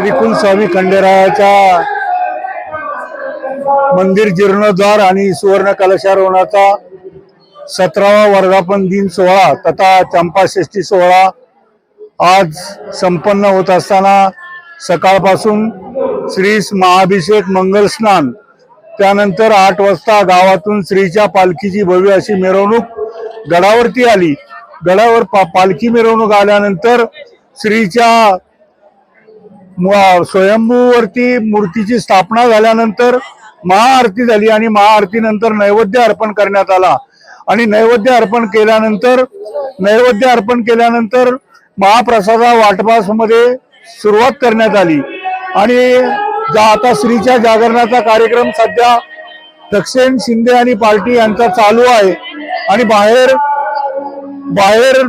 श्रीकुल स्वामी खंडेरायाच्या मंदिर जीर्णोद्धार आणि सुवर्ण कलशारोहणाचा सतरावा वर्धापन दिन सोहळा तथा चंपाषष्ठी सोहळा आज संपन्न होत असताना सकाळपासून श्री महाभिषेक मंगल स्नान त्यानंतर आठ वाजता गावातून श्रीच्या पालखीची भव्य अशी मिरवणूक गडावरती आली. गडावर पा पालखी मिरवणूक आल्यानंतर श्रीच्या स्वयंभूवरती मूर्तीची स्थापना झाल्यानंतर महाआरती झाली आणि महाआरतीनंतर नैवेद्य अर्पण करण्यात आला. आणि नैवेद्य अर्पण केल्यानंतर नैवेद्य अर्पण केल्यानंतर महाप्रसादा वाटपासमध्ये सुरुवात करण्यात आली. आणि जा आता श्रीच्या जागरणाचा कार्यक्रम सध्या दक्षिण शिंदे आणि पार्टी यांचा चालू आहे. आणि बाहेर बाहेर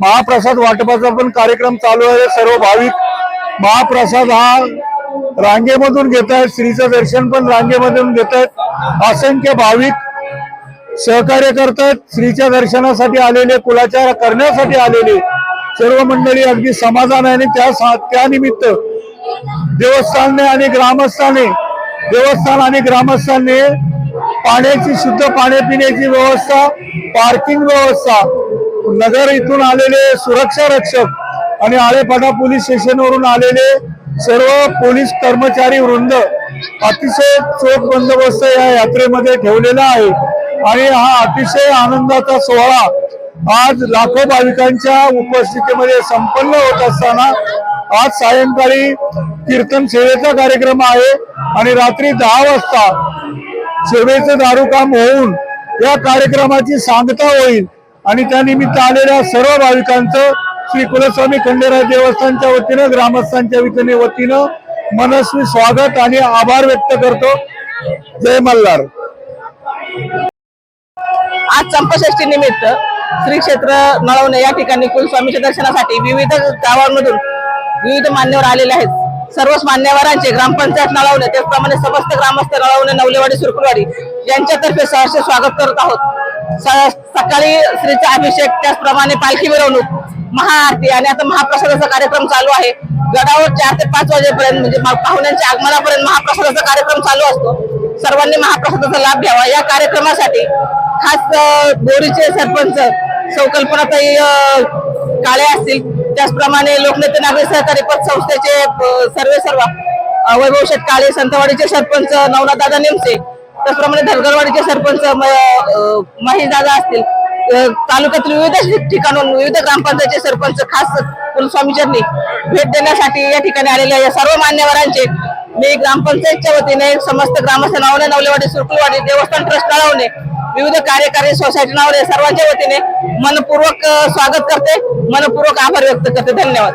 महाप्रसाद वाटपाचा पण कार्यक्रम चालू आहे. सर्व भाविक महाप्रसाद हा रांगेमधून घेत आहेत. श्रीचं दर्शन पण रांगेमधून घेत आहेत. असंख्य भाविक सहकार्य करतात श्रीच्या दर्शनासाठी आलेले कुलाचार करण्यासाठी आलेले सर्व मंडळी अगदी समाधान आहे. आणि त्या सा- त्यानिमित्त देवस्थानने आणि ग्रामस्थाने देवस्थान आणि ग्रामस्थांनी पाण्याची शुद्ध पाणी पिण्याची व्यवस्था पार्किंग व्यवस्था नगर इथून आलेले सुरक्षा रक्षक आणि आळेपाडा पोलीस स्टेशनवरून आलेले सर्व पोलीस कर्मचारी वृंद अतिशय चोख बंदोबस्त या यात्रेमध्ये ठेवलेला आहे. आणि हा अतिशय आनंदाचा सोहळा आज लाखो भाविकांच्या उपस्थितीमध्ये संपन्न होत असताना आज सायंकाळी कीर्तन सेवेचा कार्यक्रम आहे आणि रात्री दहा वाजता सेवेचं दारूकाम होऊन या कार्यक्रमाची सांगता होईल. आणि त्यानिमित्त आलेल्या सर्व भाविकांचं श्री कुलस्वामी खंडेराय देवस्थानच्या वतीनं ग्रामस्थांच्या वतीने वतीनं मनस्वी स्वागत आणि आभार व्यक्त करतो. जय मल्हार. आज चंपाषष्ठी निमित्त श्री क्षेत्र नळवणे या ठिकाणी कुलस्वामीच्या दर्शनासाठी विविध गावांमधून विविध मान्यवर आलेले आहेत. सर्वच मान्यवरांचे ग्रामपंचायत नळवणे त्याचप्रमाणे समस्त ग्रामस्थ नळवणे नवलेवाडी सुरकुलवाडी यांच्यातर्फे सहर्ष स्वागत करत आहोत. स- सकाळी श्रीचा अभिषेक त्याचप्रमाणे पालखी मिरवणूक महाआरती आणि आता महाप्रसादाचा कार्यक्रम चालू आहे. गडावर चार ते पाच वाजेपर्यंत म्हणजे पाहुण्यांच्या आगमनापर्यंत महाप्रसादाचा कार्यक्रम चालू असतो. सर्वांनी महाप्रसादाचा लाभ घ्यावा. या कार्यक्रमासाठी खास बोरीचे सरपंच संकल्पनाताई काळे असतील. त्याचप्रमाणे लोकनेते नागरी सहकारी पत संस्थेचे सर्वे सर्व अ, वैभव शेठ काळे संतवाडीचे सरपंच नवनाथ दादा नेमसे त्याचप्रमाणे धनगरवाडीचे सरपंच महेश दादा असतील. तालुक्यातील विविध ठिकाणून विविध ग्रामपंचायतचे सरपंच खास कुलस्वामीचरणी भेट देण्यासाठी या ठिकाणी आलेल्या या सर्व मान्यवरांचे मी ग्रामपंचायतच्या वतीने समस्त ग्रामस्थ नावने नवलेवाडी सुरकुलवाडी देवस्थान ट्रस्ट कळवणे विविध कार्यकारी सोसायटी नावने सर्वांच्या वतीने मनपूर्वक स्वागत करते. मनपूर्वक आभार व्यक्त करते. धन्यवाद.